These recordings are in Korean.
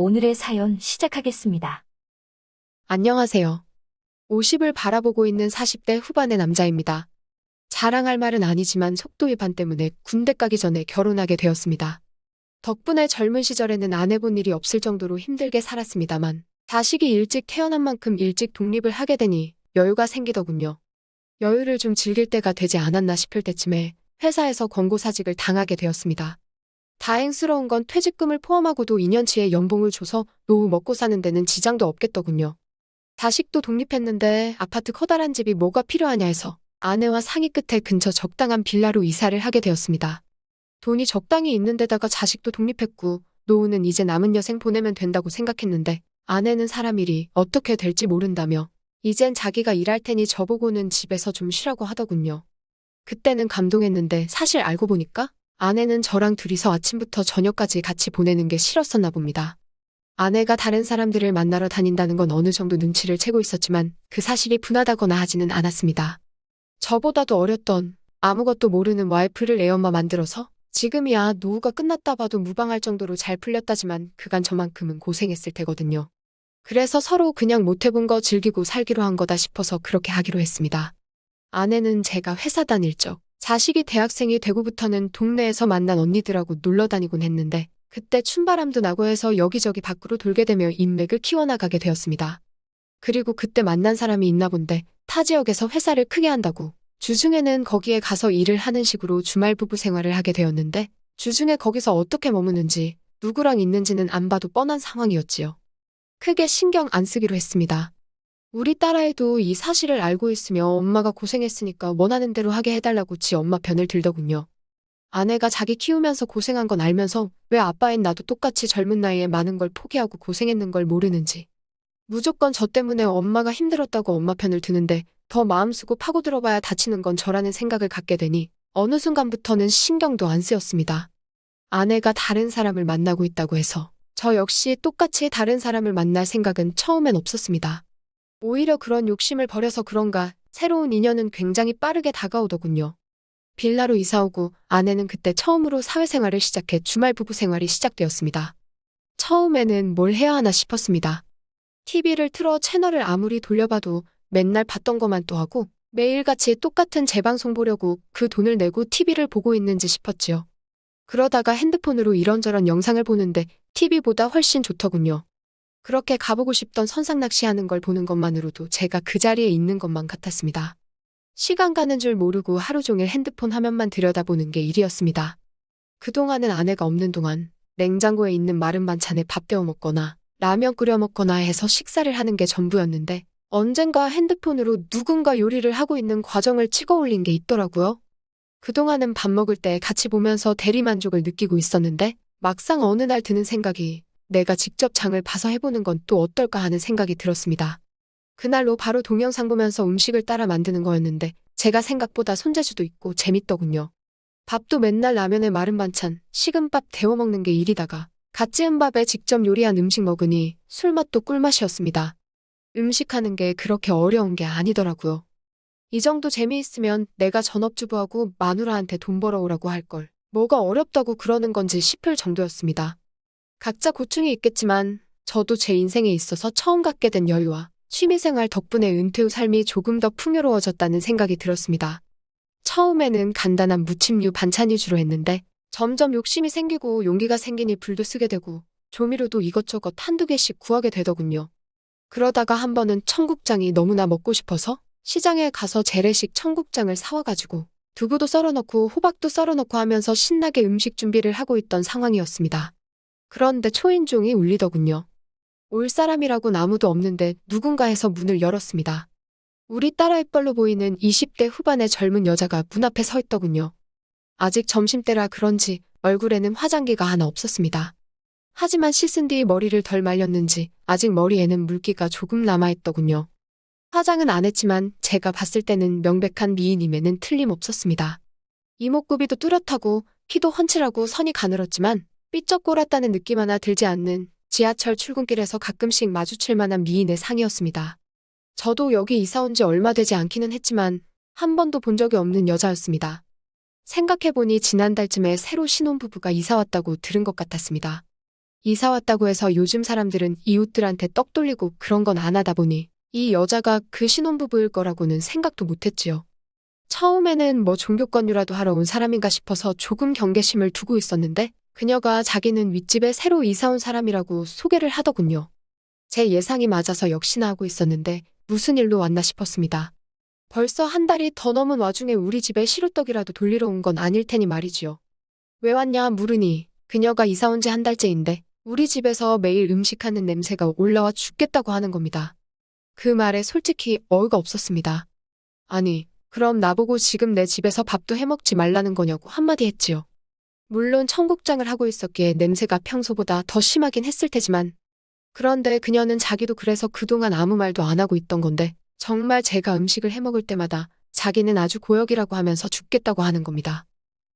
오늘의 사연 시작하겠습니다. 안녕하세요. 50을 바라보고 있는 40대 후반의 남자입니다. 자랑할 말은 아니지만 속도 위반 때문에 군대 가기 전에 결혼하게 되었습니다. 덕분에 젊은 시절에는 안 해본 일이 없을 정도로 힘들게 살았습니다만 자식이 일찍 태어난 만큼 일찍 독립을 하게 되니 여유가 생기더군요. 여유를 좀 즐길 때가 되지 않았나 싶을 때쯤에 회사에서 권고사직을 당하게 되었습니다. 다행스러운 건 퇴직금을 포함하고도 2년치의 연봉을 줘서 노후 먹고 사는 데는 지장도 없겠더군요. 자식도 독립했는데 아파트 커다란 집이 뭐가 필요하냐 해서 아내와 상의 끝에 근처 적당한 빌라로 이사를 하게 되었습니다. 돈이 적당히 있는 데다가 자식도 독립했고 노후는 이제 남은 여생 보내면 된다고 생각했는데 아내는 사람 일이 어떻게 될지 모른다며 이젠 자기가 일할 테니 저보고는 집에서 좀 쉬라고 하더군요. 그때는 감동했는데 사실 알고 보니까 아내는 저랑 둘이서 아침부터 저녁까지 같이 보내는 게 싫었었나 봅니다. 아내가 다른 사람들을 만나러 다닌다는 건 어느 정도 눈치를 채고 있었지만 그 사실이 분하다거나 하지는 않았습니다. 저보다도 어렸던 아무것도 모르는 와이프를 애엄마 만들어서 지금이야 노후가 끝났다 봐도 무방할 정도로 잘 풀렸다지만 그간 저만큼은 고생했을 테거든요. 그래서 서로 그냥 못해본 거 즐기고 살기로 한 거다 싶어서 그렇게 하기로 했습니다. 아내는 제가 회사 다닐 적 자식이 대학생이 되고부터는 동네에서 만난 언니들하고 놀러 다니곤 했는데 그때 춘바람도 나고 해서 여기저기 밖으로 돌게 되며 인맥을 키워나가게 되었습니다. 그리고 그때 만난 사람이 있나 본데 타 지역에서 회사를 크게 한다고 주중에는 거기에 가서 일을 하는 식으로 주말 부부 생활을 하게 되었는데 주중에 거기서 어떻게 머무는지 누구랑 있는지는 안 봐도 뻔한 상황이었지요. 크게 신경 안 쓰기로 했습니다. 우리 딸아이도 이 사실을 알고 있으며 엄마가 고생했으니까 원하는 대로 하게 해달라고 지 엄마 편을 들더군요. 아내가 자기 키우면서 고생한 건 알면서 왜 아빠인 나도 똑같이 젊은 나이에 많은 걸 포기하고 고생했는 걸 모르는지. 무조건 저 때문에 엄마가 힘들었다고 엄마 편을 드는데 더 마음 쓰고 파고 들어봐야 다치는 건 저라는 생각을 갖게 되니 어느 순간부터는 신경도 안 쓰였습니다. 아내가 다른 사람을 만나고 있다고 해서 저 역시 똑같이 다른 사람을 만날 생각은 처음엔 없었습니다. 오히려 그런 욕심을 버려서 그런가 새로운 인연은 굉장히 빠르게 다가오더군요. 빌라로 이사오고 아내는 그때 처음으로 사회생활을 시작해 주말 부부 생활이 시작되었습니다. 처음에는 뭘 해야 하나 싶었습니다. TV를 틀어 채널을 아무리 돌려봐도 맨날 봤던 것만 또 하고 매일같이 똑같은 재방송 보려고 그 돈을 내고 TV를 보고 있는지 싶었지요. 그러다가 핸드폰으로 이런저런 영상을 보는데 TV보다 훨씬 좋더군요. 그렇게 가보고 싶던 선상 낚시하는 걸 보는 것만으로도 제가 그 자리에 있는 것만 같았습니다. 시간 가는 줄 모르고 하루 종일 핸드폰 화면만 들여다보는 게 일이었습니다. 그동안은 아내가 없는 동안 냉장고에 있는 마른 반찬에 밥 데워 먹거나 라면 끓여 먹거나 해서 식사를 하는 게 전부였는데 언젠가 핸드폰으로 누군가 요리를 하고 있는 과정을 찍어 올린 게 있더라고요. 그동안은 밥 먹을 때 같이 보면서 대리만족을 느끼고 있었는데 막상 어느 날 드는 생각이 내가 직접 장을 봐서 해보는 건 또 어떨까 하는 생각이 들었습니다. 그날로 바로 동영상 보면서 음식을 따라 만드는 거였는데 제가 생각보다 손재주도 있고 재밌더군요. 밥도 맨날 라면에 마른 반찬, 식은 밥 데워 먹는 게 일이다가 갓 지은 밥에 직접 요리한 음식 먹으니 술맛도 꿀맛이었습니다. 음식하는 게 그렇게 어려운 게 아니더라고요. 이 정도 재미있으면 내가 전업주부하고 마누라한테 돈 벌어오라고 할 걸. 뭐가 어렵다고 그러는 건지 싶을 정도였습니다. 각자 고충이 있겠지만 저도 제 인생에 있어서 처음 갖게 된 여유와 취미생활 덕분에 은퇴 후 삶이 조금 더 풍요로워졌다는 생각이 들었습니다. 처음에는 간단한 무침류 반찬 위주로 했는데 점점 욕심이 생기고 용기가 생기니 불도 쓰게 되고 조미료도 이것저것 한두 개씩 구하게 되더군요. 그러다가 한 번은 청국장이 너무나 먹고 싶어서 시장에 가서 재래식 청국장을 사와가지고 두부도 썰어넣고 호박도 썰어넣고 하면서 신나게 음식 준비를 하고 있던 상황이었습니다. 그런데 초인종이 울리더군요. 올 사람이라고는 아무도 없는데 누군가 해서 문을 열었습니다. 우리 딸아이 뻘로 보이는 20대 후반의 젊은 여자가 문 앞에 서 있더군요. 아직 점심때라 그런지 얼굴에는 화장기가 하나 없었습니다. 하지만 씻은 뒤 머리를 덜 말렸는지 아직 머리에는 물기가 조금 남아있더군요. 화장은 안 했지만 제가 봤을 때는 명백한 미인임에는 틀림없었습니다. 이목구비도 뚜렷하고 키도 훤칠하고 선이 가늘었지만 삐쩍 꼬랐다는 느낌 하나 들지 않는 지하철 출근길에서 가끔씩 마주칠 만한 미인의 상이었습니다. 저도 여기 이사 온 지 얼마 되지 않기는 했지만 한 번도 본 적이 없는 여자였습니다. 생각해보니 지난달쯤에 새로 신혼부부가 이사 왔다고 들은 것 같았습니다. 이사 왔다고 해서 요즘 사람들은 이웃들한테 떡 돌리고 그런 건 안 하다 보니 이 여자가 그 신혼부부일 거라고는 생각도 못했지요. 처음에는 뭐 종교권유라도 하러 온 사람인가 싶어서 조금 경계심을 두고 있었는데 그녀가 자기는 윗집에 새로 이사 온 사람이라고 소개를 하더군요. 제 예상이 맞아서 역시나 하고 있었는데 무슨 일로 왔나 싶었습니다. 벌써 한 달이 더 넘은 와중에 우리 집에 시루떡이라도 돌리러 온 건 아닐 테니 말이지요. 왜 왔냐 물으니 그녀가 이사 온 지 한 달째인데 우리 집에서 매일 음식하는 냄새가 올라와 죽겠다고 하는 겁니다. 그 말에 솔직히 어이가 없었습니다. 아니, 그럼 나보고 지금 내 집에서 밥도 해먹지 말라는 거냐고 한마디 했지요. 물론 청국장을 하고 있었기에 냄새가 평소보다 더 심하긴 했을 테지만 그런데 그녀는 자기도 그래서 그동안 아무 말도 안 하고 있던 건데 정말 제가 음식을 해먹을 때마다 자기는 아주 고역이라고 하면서 죽겠다고 하는 겁니다.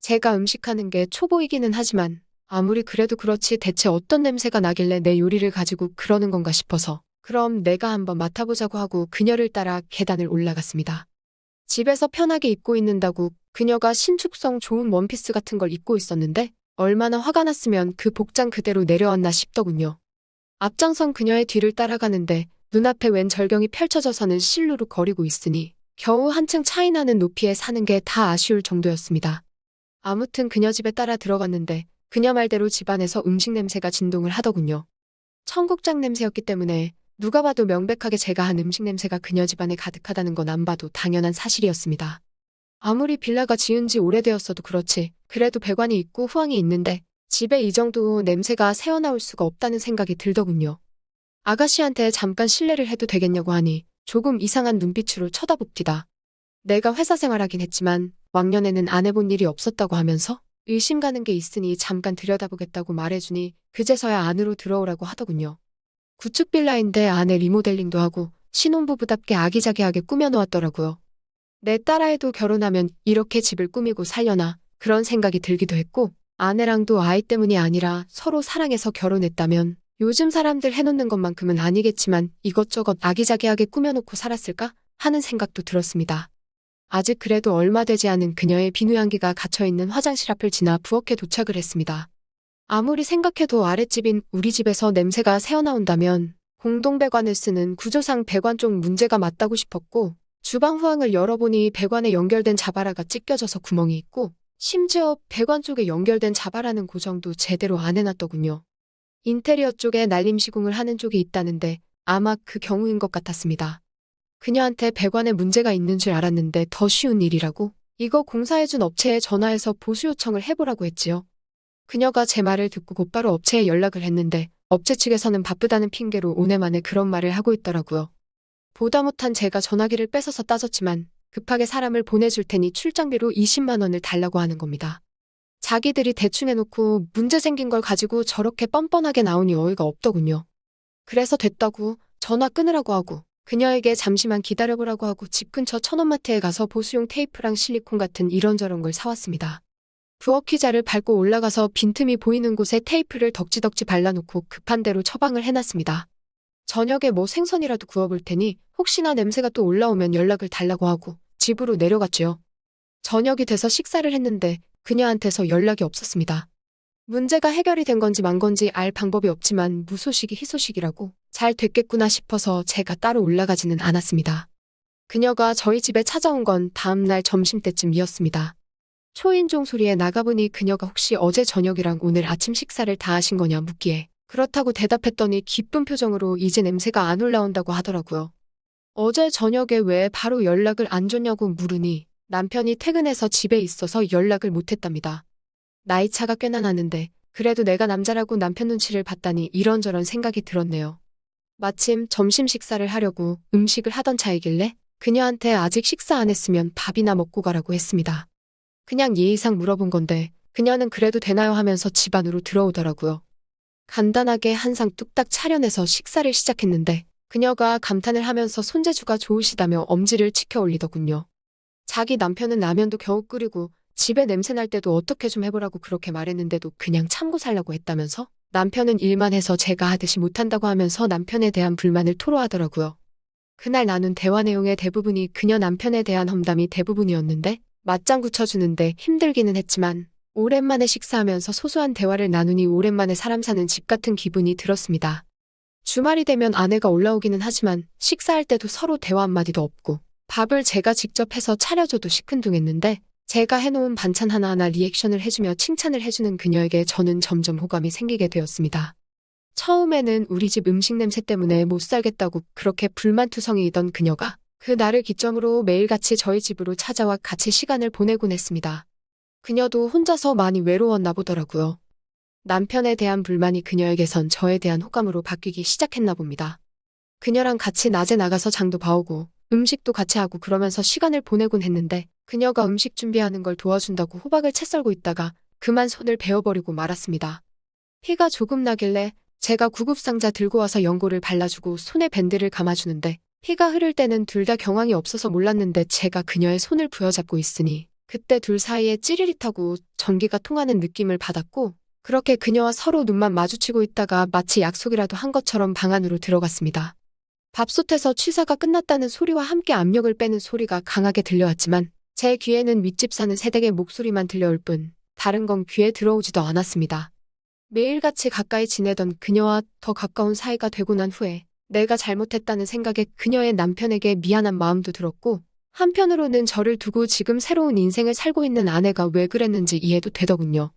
제가 음식하는 게 초보이기는 하지만 아무리 그래도 그렇지 대체 어떤 냄새가 나길래 내 요리를 가지고 그러는 건가 싶어서 그럼 내가 한번 맡아보자고 하고 그녀를 따라 계단을 올라갔습니다. 집에서 편하게 입고 있는다고 그녀가 신축성 좋은 원피스 같은 걸 입고 있었는데 얼마나 화가 났으면 그 복장 그대로 내려왔나 싶더군요. 앞장선 그녀의 뒤를 따라가는데 눈앞에 웬 절경이 펼쳐져서는 실루로 거리고 있으니 겨우 한층 차이 나는 높이에 사는 게 다 아쉬울 정도였습니다. 아무튼 그녀 집에 따라 들어갔는데 그녀 말대로 집안에서 음식 냄새가 진동을 하더군요. 청국장 냄새였기 때문에 누가 봐도 명백하게 제가 한 음식 냄새가 그녀 집안에 가득하다는 건 안 봐도 당연한 사실이었습니다. 아무리 빌라가 지은 지 오래되었어도 그렇지 그래도 배관이 있고 후황이 있는데 집에 이 정도 냄새가 새어나올 수가 없다는 생각이 들더군요. 아가씨한테 잠깐 실례를 해도 되겠냐고 하니 조금 이상한 눈빛으로 쳐다봅디다. 내가 회사 생활하긴 했지만 왕년에는 안 해본 일이 없었다고 하면서 의심 가는 게 있으니 잠깐 들여다보겠다고 말해주니 그제서야 안으로 들어오라고 하더군요. 구축 빌라인데 안에 리모델링도 하고 신혼부부답게 아기자기하게 꾸며놓았더라고요. 내 딸아이도 결혼하면 이렇게 집을 꾸미고 살려나 그런 생각이 들기도 했고 아내랑도 아이 때문이 아니라 서로 사랑해서 결혼했다면 요즘 사람들 해놓는 것만큼은 아니겠지만 이것저것 아기자기하게 꾸며놓고 살았을까 하는 생각도 들었습니다. 아직 그래도 얼마 되지 않은 그녀의 비누 향기가 갇혀있는 화장실 앞을 지나 부엌에 도착을 했습니다. 아무리 생각해도 아랫집인 우리 집에서 냄새가 새어나온다면 공동배관을 쓰는 구조상 배관 쪽 문제가 맞다고 싶었고 주방 후황을 열어보니 배관에 연결된 자바라가 찢겨져서 구멍이 있고 심지어 배관 쪽에 연결된 자바라는 고정도 제대로 안 해놨더군요. 인테리어 쪽에 날림 시공을 하는 쪽이 있다는데 아마 그 경우인 것 같았습니다. 그녀한테 배관에 문제가 있는 줄 알았는데 더 쉬운 일이라고 이거 공사해준 업체에 전화해서 보수 요청을 해보라고 했지요. 그녀가 제 말을 듣고 곧바로 업체에 연락을 했는데 업체 측에서는 바쁘다는 핑계로 오늘 만에 그런 말을 하고 있더라고요. 보다 못한 제가 전화기를 뺏어서 따졌지만 급하게 사람을 보내줄 테니 출장비로 20만 원을 달라고 하는 겁니다. 자기들이 대충 해놓고 문제 생긴 걸 가지고 저렇게 뻔뻔하게 나오니 어이가 없더군요. 그래서 됐다고 전화 끊으라고 하고 그녀에게 잠시만 기다려보라고 하고 집 근처 천원마트에 가서 보수용 테이프랑 실리콘 같은 이런저런 걸 사왔습니다. 부엌휘자를 밟고 올라가서 빈틈이 보이는 곳에 테이프를 덕지덕지 발라놓고 급한 대로 처방을 해놨습니다. 저녁에 뭐 생선이라도 구워볼 테니 혹시나 냄새가 또 올라오면 연락을 달라고 하고 집으로 내려갔지요. 저녁이 돼서 식사를 했는데 그녀한테서 연락이 없었습니다. 문제가 해결이 된 건지 만 건지 알 방법이 없지만 무소식이 희소식이라고 잘 됐겠구나 싶어서 제가 따로 올라가지는 않았습니다. 그녀가 저희 집에 찾아온 건 다음날 점심때쯤이었습니다. 초인종 소리에 나가보니 그녀가 혹시 어제 저녁이랑 오늘 아침 식사를 다 하신 거냐 묻기에 그렇다고 대답했더니 기쁜 표정으로 이제 냄새가 안 올라온다고 하더라고요. 어제 저녁에 왜 바로 연락을 안 줬냐고 물으니 남편이 퇴근해서 집에 있어서 연락을 못했답니다. 나이 차가 꽤나 나는데 그래도 내가 남자라고 남편 눈치를 봤다니 이런저런 생각이 들었네요. 마침 점심 식사를 하려고 음식을 하던 차이길래 그녀한테 아직 식사 안 했으면 밥이나 먹고 가라고 했습니다. 그냥 예의상 물어본 건데 그녀는 그래도 되나요 하면서 집 안으로 들어오더라고요. 간단하게 한 상 뚝딱 차려내서 식사를 시작했는데 그녀가 감탄을 하면서 손재주가 좋으시다며 엄지를 치켜 올리더군요. 자기 남편은 라면도 겨우 끓이고 집에 냄새 날 때도 어떻게 좀 해보라고 그렇게 말했는데도 그냥 참고 살라고 했다면서 남편은 일만 해서 제가 하듯이 못한다고 하면서 남편에 대한 불만을 토로하더라고요. 그날 나눈 대화 내용의 대부분이 그녀 남편에 대한 험담이 대부분이었는데 맞장구 쳐주는데 힘들기는 했지만 오랜만에 식사하면서 소소한 대화를 나누니 오랜만에 사람 사는 집 같은 기분이 들었습니다. 주말이 되면 아내가 올라오기는 하지만 식사할 때도 서로 대화 한마디도 없고 밥을 제가 직접 해서 차려줘도 시큰둥했는데 제가 해놓은 반찬 하나하나 리액션을 해주며 칭찬을 해주는 그녀에게 저는 점점 호감이 생기게 되었습니다. 처음에는 우리 집 음식 냄새 때문에 못 살겠다고 그렇게 불만투성이이던 그녀가 그 날을 기점으로 매일같이 저희 집으로 찾아와 같이 시간을 보내곤 했습니다. 그녀도 혼자서 많이 외로웠나 보더라고요. 남편에 대한 불만이 그녀에게선 저에 대한 호감으로 바뀌기 시작했나 봅니다. 그녀랑 같이 낮에 나가서 장도 봐오고 음식도 같이 하고 그러면서 시간을 보내곤 했는데 그녀가 음식 준비하는 걸 도와준다고 호박을 채 썰고 있다가 그만 손을 베어버리고 말았습니다. 피가 조금 나길래 제가 구급상자 들고 와서 연고를 발라주고 손에 밴드를 감아주는데 피가 흐를 때는 둘 다 경황이 없어서 몰랐는데 제가 그녀의 손을 부여잡고 있으니 그때 둘 사이에 찌릿하고 전기가 통하는 느낌을 받았고 그렇게 그녀와 서로 눈만 마주치고 있다가 마치 약속이라도 한 것처럼 방 안으로 들어갔습니다. 밥솥에서 취사가 끝났다는 소리와 함께 압력을 빼는 소리가 강하게 들려왔지만 제 귀에는 윗집 사는 새댁의 목소리만 들려올 뿐 다른 건 귀에 들어오지도 않았습니다. 매일같이 가까이 지내던 그녀와 더 가까운 사이가 되고 난 후에 내가 잘못했다는 생각에 그녀의 남편에게 미안한 마음도 들었고 한편으로는 저를 두고 지금 새로운 인생을 살고 있는 아내가 왜 그랬는지 이해도 되더군요.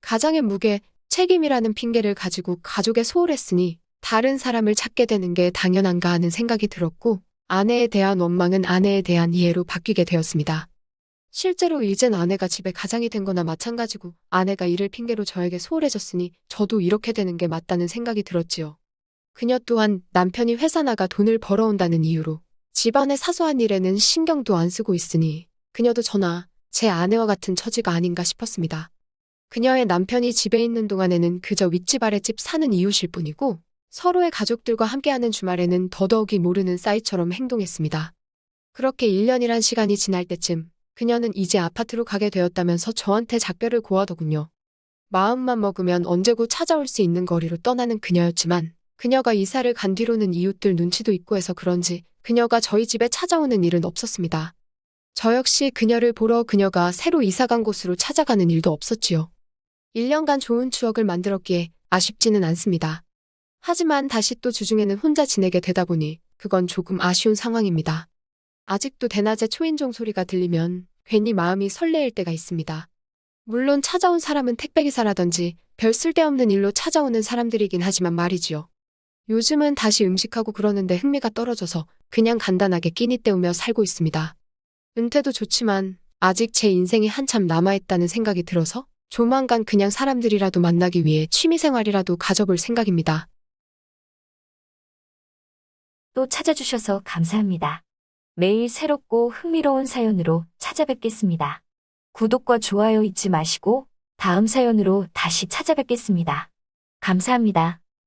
가장의 무게, 책임이라는 핑계를 가지고 가족에 소홀했으니 다른 사람을 찾게 되는 게 당연한가 하는 생각이 들었고 아내에 대한 원망은 아내에 대한 이해로 바뀌게 되었습니다. 실제로 이젠 아내가 집에 가장이 된 거나 마찬가지고 아내가 이를 핑계로 저에게 소홀해졌으니 저도 이렇게 되는 게 맞다는 생각이 들었지요. 그녀 또한 남편이 회사 나가 돈을 벌어온다는 이유로 집안의 사소한 일에는 신경도 안 쓰고 있으니 그녀도 저나 제 아내와 같은 처지가 아닌가 싶었습니다. 그녀의 남편이 집에 있는 동안에는 그저 윗집 아랫집 사는 이웃일 뿐이고 서로의 가족들과 함께하는 주말에는 더더욱이 모르는 싸이처럼 행동했습니다. 그렇게 1년이란 시간이 지날 때쯤 그녀는 이제 아파트로 가게 되었다면서 저한테 작별을 고하더군요. 마음만 먹으면 언제고 찾아올 수 있는 거리로 떠나는 그녀였지만 그녀가 이사를 간 뒤로는 이웃들 눈치도 있고 해서 그런지 그녀가 저희 집에 찾아오는 일은 없었습니다. 저 역시 그녀를 보러 그녀가 새로 이사 간 곳으로 찾아가는 일도 없었지요. 1년간 좋은 추억을 만들었기에 아쉽지는 않습니다. 하지만 다시 또 주중에는 혼자 지내게 되다 보니 그건 조금 아쉬운 상황입니다. 아직도 대낮에 초인종 소리가 들리면 괜히 마음이 설레일 때가 있습니다. 물론 찾아온 사람은 택배기사라든지 별 쓸데없는 일로 찾아오는 사람들이긴 하지만 말이지요. 요즘은 다시 음식하고 그러는데 흥미가 떨어져서 그냥 간단하게 끼니 때우며 살고 있습니다. 은퇴도 좋지만 아직 제 인생이 한참 남아있다는 생각이 들어서 조만간 그냥 사람들이라도 만나기 위해 취미생활이라도 가져볼 생각입니다. 또 찾아주셔서 감사합니다. 매일 새롭고 흥미로운 사연으로 찾아뵙겠습니다. 구독과 좋아요 잊지 마시고 다음 사연으로 다시 찾아뵙겠습니다. 감사합니다.